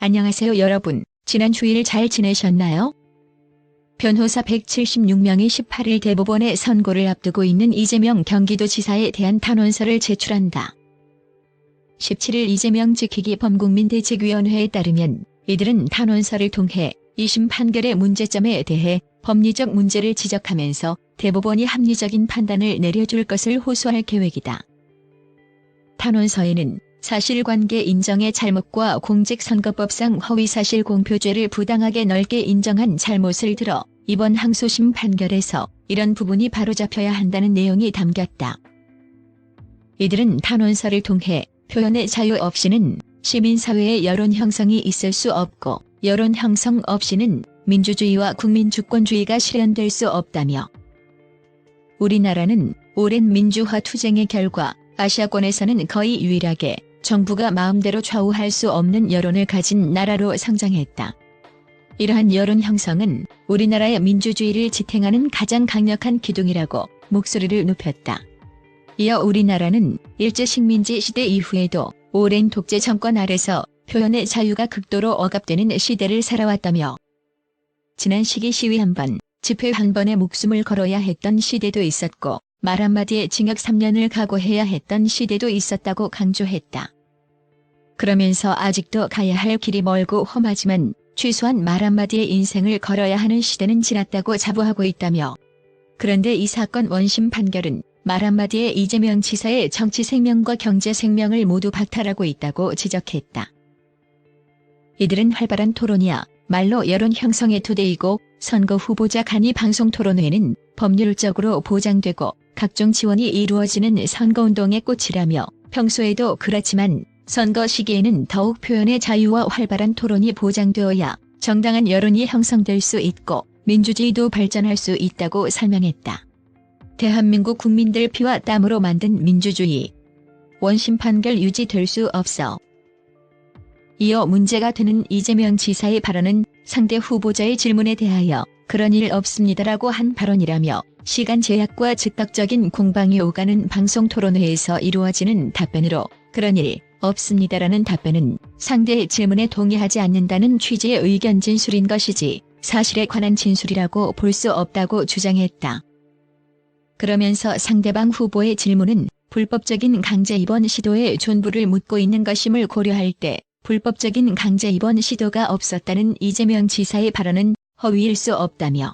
안녕하세요 여러분. 지난 주일 잘 지내셨나요? 변호사 176명이 18일 대법원에 선고를 앞두고 있는 이재명 경기도지사에 대한 탄원서를 제출한다. 17일 이재명 지키기 범국민 대책위원회에 따르면 이들은 탄원서를 통해 2심 판결의 문제점에 대해 법리적 문제를 지적하면서 대법원이 합리적인 판단을 내려줄 것을 호소할 계획이다. 탄원서에는 사실관계 인정의 잘못과 공직선거법상 허위사실 공표죄를 부당하게 넓게 인정한 잘못을 들어 이번 항소심 판결에서 이런 부분이 바로잡혀야 한다는 내용이 담겼다. 이들은 탄원서를 통해 표현의 자유 없이는 시민사회의 여론 형성이 있을 수 없고 여론 형성 없이는 민주주의와 국민 주권주의가 실현될 수 없다며 우리나라는 오랜 민주화 투쟁의 결과 아시아권에서는 거의 유일하게 정부가 마음대로 좌우할 수 없는 여론을 가진 나라로 성장했다. 이러한 여론 형성은 우리나라의 민주주의를 지탱하는 가장 강력한 기둥이라고 목소리를 높였다. 이어 우리나라는 일제 식민지 시대 이후에도 오랜 독재 정권 아래서 표현의 자유가 극도로 억압되는 시대를 살아왔다며 지난 시기 시위 한 번, 집회 한 번에 목숨을 걸어야 했던 시대도 있었고 말 한마디에 징역 3년을 각오해야 했던 시대도 있었다고 강조했다. 그러면서 아직도 가야 할 길이 멀고 험하지만 최소한 말 한마디에 인생을 걸어야 하는 시대는 지났다고 자부하고 있다며 그런데 이 사건 원심 판결은 말 한마디에 이재명 지사의 정치 생명과 경제 생명을 모두 박탈하고 있다고 지적했다. 이들은 활발한 토론이야 말로 여론 형성의 토대이고 선거 후보자 간이 방송 토론회는 법률적으로 보장되고 각종 지원이 이루어지는 선거운동의 꽃이라며 평소에도 그렇지만 선거 시기에는 더욱 표현의 자유와 활발한 토론이 보장되어야 정당한 여론이 형성될 수 있고 민주주의도 발전할 수 있다고 설명했다. 대한민국 국민들 피와 땀으로 만든 민주주의. 원심 판결 유지될 수 없어. 이어 문제가 되는 이재명 지사의 발언은 상대 후보자의 질문에 대하여 그런 일 없습니다라고 한 발언이라며 시간 제약과 즉각적인 공방이 오가는 방송 토론회에서 이루어지는 답변으로 그런 일 없습니다라는 답변은 상대의 질문에 동의하지 않는다는 취지의 의견 진술인 것이지 사실에 관한 진술이라고 볼 수 없다고 주장했다. 그러면서 상대방 후보의 질문은 불법적인 강제 입원 시도의 존부를 묻고 있는 것임을 고려할 때 불법적인 강제 입원 시도가 없었다는 이재명 지사의 발언은 허위일 수 없다며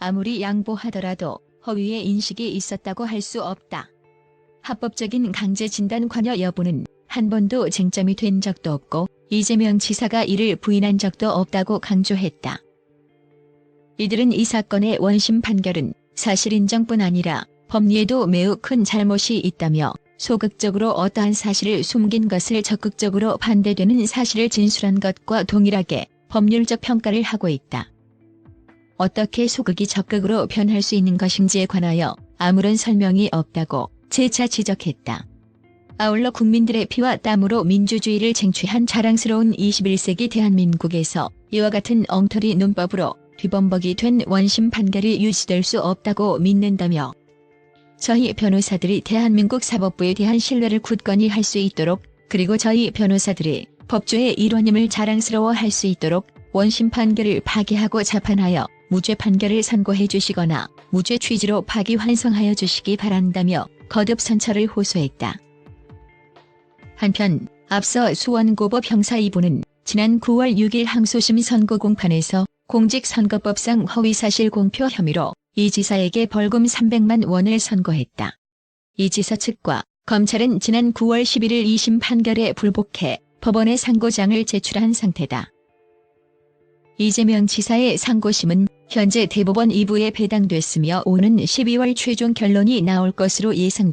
아무리 양보하더라도 허위의 인식이 있었다고 할 수 없다. 합법적인 강제 진단 관여 여부는 한 번도 쟁점이 된 적도 없고 이재명 지사가 이를 부인한 적도 없다고 강조했다. 이들은 이 사건의 원심 판결은 사실 인정뿐 아니라 법리에도 매우 큰 잘못이 있다며 소극적으로 어떠한 사실을 숨긴 것을 적극적으로 반대되는 사실을 진술한 것과 동일하게 법률적 평가를 하고 있다. 어떻게 소극이 적극으로 변할 수 있는 것인지에 관하여 아무런 설명이 없다고 재차 지적했다. 아울러 국민들의 피와 땀으로 민주주의를 쟁취한 자랑스러운 21세기 대한민국에서 이와 같은 엉터리 논법으로 뒤범벅이 된 원심 판결이 유지될 수 없다고 믿는다며 저희 변호사들이 대한민국 사법부에 대한 신뢰를 굳건히 할 수 있도록 그리고 저희 변호사들이 법조의 일원임을 자랑스러워 할 수 있도록 원심 판결을 파기하고 재판하여 무죄 판결을 선고해 주시거나 무죄 취지로 파기 환송하여 주시기 바란다며 거듭 선처를 호소했다. 한편 앞서 수원고법 형사 2부는 지난 9월 6일 항소심 선고 공판에서 공직선거법상 허위사실 공표 혐의로 이 지사에게 벌금 300만 원을 선고했다. 이 지사 측과 검찰은 지난 9월 11일 2심 판결에 불복해 법원에 상고장을 제출한 상태다. 이재명 지사의 상고심은 현재 대법원 2부에 배당됐으며 오는 12월 최종 결론이 나올 것으로 예상됩니다.